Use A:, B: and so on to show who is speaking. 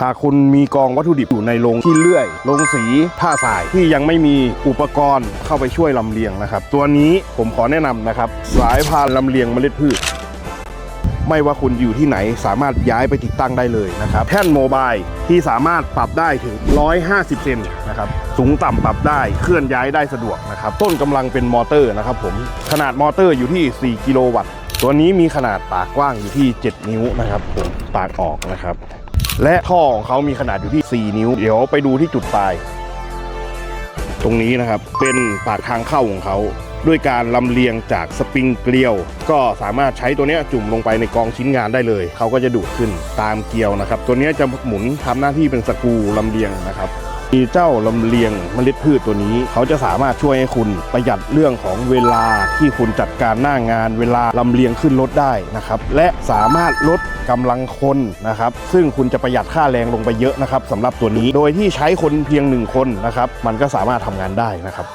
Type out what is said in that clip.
A: หากคุณมีกองวัตถุดิบอยู่ในโรงที่เลื่อยโรงสีผ้าสายที่ยังไม่มีอุปกรณ์เข้าไปช่วยลำเลียงนะครับ ตัวนี้ผมขอแนะนำนะครับ สายพานลำเลียงเมล็ดพืช ไม่ว่าคุณอยู่ที่ไหนสามารถย้ายไปติดตั้งได้เลยนะครับแท่นโมบายที่สามารถปรับได้ถึง 150 เซนนะครับสูงต่ำปรับได้เคลื่อนย้ายได้สะดวกนะครับต้นกำลังเป็นมอเตอร์นะครับผมขนาดมอเตอร์อยู่ที่ 4 กิโลวัตต์ตัวนี้มีขนาดปากกว้างอยู่ที่ 7 นิ้วนะครับผมปากออกนะครับ และท่อของเขามีขนาดอยู่ที่ 4 นิ้ว เดี๋ยวไปดูที่จุดปลาย ตรงนี้นะครับเป็นปากทางเข้าของเขาด้วยการลำเลียงจากสปริงเกลียว ก็สามารถใช้ตัวนี้จุ่มลงไปในกองชิ้นงานได้เลย เขาก็จะดูดขึ้นตามเกลียวนะครับ ตัวนี้จะหมุนทำหน้าที่เป็นสกรูลำเลียงนะครับ มีเจ้าลำเลียงเมล็ดพืชตัวนี้ เขาจะสามารถช่วยให้คุณประหยัดเรื่องของเวลาที่คุณจัดการหน้างานเวลาลำเลียงขึ้นรถได้นะครับและสามารถลดกำลังคนนะครับซึ่งคุณจะประหยัดค่าแรงลงไปเยอะนะครับสำหรับตัวนี้โดยที่ใช้คนเพียงหนึ่งคนนะครับมันก็สามารถทำงานได้นะครับ